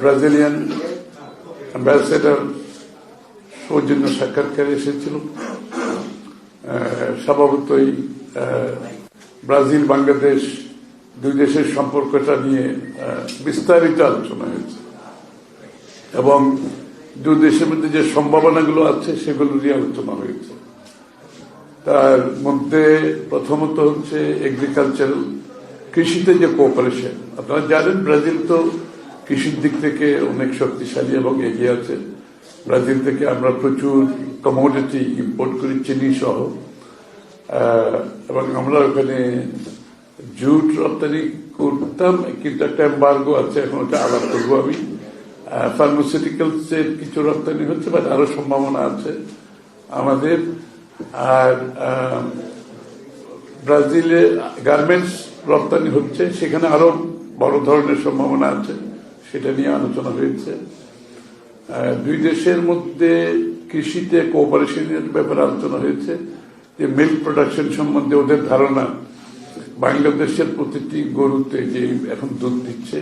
Brazilian ambassador সৌজন্য সাক্ষাৎকারে এসেছিল। স্বভাবতই ব্রাজিল, বাংলাদেশ দুই দেশের সম্পর্কটা নিয়ে বিস্তারিত আলোচনা হয়েছে। এবং দুই দেশের মধ্যে যে সম্ভাবনাগুলো আছে, সেগুলো নিয়ে আলোচনা হয়েছে। তার মধ্যে প্রথমত হচ্ছে এগ্রিকালচারাল কৃষিতে যে কোঅপারেশন আপনারা জানেন ব্রাজিল তো কৃষির দিক থেকে অনেক শক্তিশালী এবং এগিয়ে আছে। ব্রাজিল থেকে আমরা প্রচুর কমোডিটি ইম্পোর্ট করি, চিনি সহ। এবং আমরা ওখানে জুট রপ্তানি করতাম, কিন্তু একটা এম্বার্গো আছে, এখন ওটা আলাপ করব আমি। ফার্মাসিউটিক্যালস এর কিছু রপ্তানি হচ্ছে বাট আরও সম্ভাবনা আছে আমাদের। আর ব্রাজিলে গার্মেন্টস রপ্তানি হচ্ছে, সেখানে আরও বড় ধরনের সম্ভাবনা আছে। সেটা নিয়ে আলোচনা হয়েছে। দুই দেশের মধ্যে কৃষিতে কোঅপারেশনের ব্যাপারে আলোচনা হয়েছে যে মিল্ক প্রোডাকশন সম্বন্ধে ওদের ধারণা। বাংলাদেশের প্রতিটি গরুতে যে এখন দুধ দিচ্ছে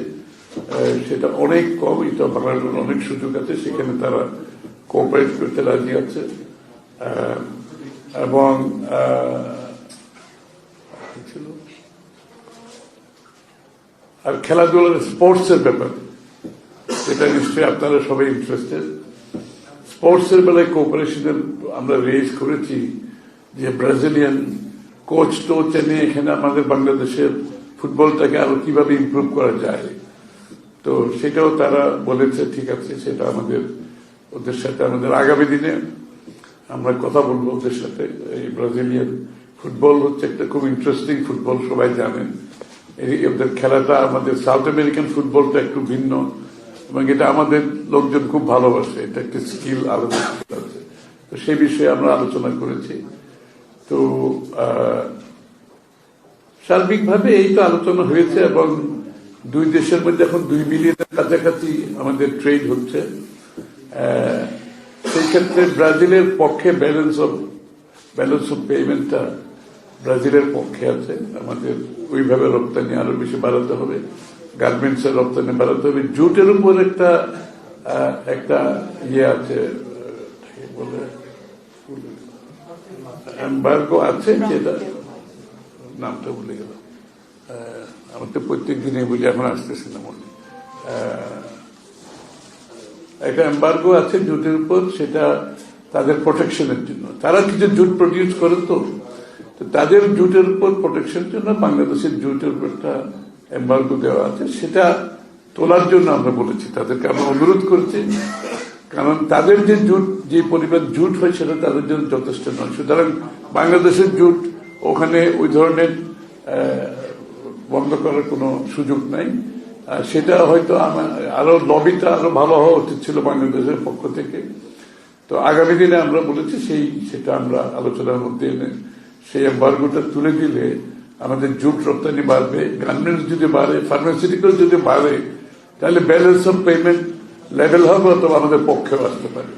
সেটা অনেক কম, এটা বাড়ানোর অনেক সুযোগ আছে, সেখানে তারা কোঅপারেট করতে রাজি আছে। এবং আর খেলাধুলার স্পোর্টস এর ব্যাপারে। এটা নিশ্চয়ই আপনারা সবাই ইন্টারেস্টেড স্পোর্টস এর বেলায় কোঅপারেশনের আমরা রেজ করেছি যে ব্রাজিলিয়ান কোচ টোচ এনে এখানে আমাদের বাংলাদেশের ফুটবলটাকে আরও কীভাবে ইমপ্রুভ করা যায়। তো সেটাও তারা বলেছে, ঠিক আছে, সেটা আমাদের, ওদের সাথে আমাদের আগামী দিনে আমরা কথা বলব ওদের সাথে। এই ব্রাজিলিয়ান ফুটবল হচ্ছে একটা খুব ইন্টারেস্টিং ফুটবল সবাই জানেন। ওদের খেলাটা আমাদের সাউথ আমেরিকান ফুটবলটা একটু ভিন্ন। এবং এটা আমাদের লোকজন খুব ভালোবাসে, এটা একটা স্কিল আছে। তো সেই বিষয়ে আমরা আলোচনা করেছি। তো সার্বিকভাবে এই তো আলোচনা হয়েছে এবং দুই দেশের মধ্যে এখন দুই মিলিয়নের কাছাকাছি আমাদের ট্রেড হচ্ছে। সেই ক্ষেত্রে ব্রাজিলের পক্ষে ব্যালেন্স অফ ব্যালেন্স অফ পেমেন্টটা ব্রাজিলের পক্ষে আছে। আমাদের ওইভাবে রপ্তানি আরও বেশি বাড়াতে হবে। গার্মেন্টস এর রপ্তানি বাড়াতে হবে। জুটের উপর একটা একটা ইয়ে আছে বলে এম্বার্গো আছে, যেটা নামটা ভুলে গেল আমার তো প্রত্যেক দিনে বলি, এখন আসতেছে না মনে। একটা এম্বার্গো আছে জুটের উপর, সেটা তাদের প্রোটেকশনের জন্য। তারা কিছু জুট প্রডিউস করে তো তাদের জুটের উপর প্রোটেকশনের জন্য বাংলাদেশের জুটের উপর একটা এম্বার্গো দেওয়া আছে, সেটা তোলার জন্য আমরা বলেছি, তাদেরকে আমরা অনুরোধ করেছি। কারণ তাদের যে জুট, যে পরিমাণ জুট হয় সেটা তাদের জন্য যথেষ্ট নয়। সুতরাং বাংলাদেশের জুট ওখানে ওই ধরনের বন্ধ করার কোনো সুযোগ নাই। সেটা হয়তো আরও লবিটা আরও ভালো হওয়া উচিত ছিল বাংলাদেশের পক্ষ থেকে। তো আগামী দিনে আমরা বলেছি সেই, সেটা আমরা আলোচনার মধ্যে এনে সেই এম্বার্গোটা তুলে দিলে আমাদের জুট রপ্তানি বাড়বে গার্মেন্টস যদি বাড়ে ফার্মাসিউটিক্যাল যদি বাড়ে, তাহলে ব্যালেন্স অফ পেমেন্ট লেভেল হবে অথবা আমাদের পক্ষেও আসতে পারে।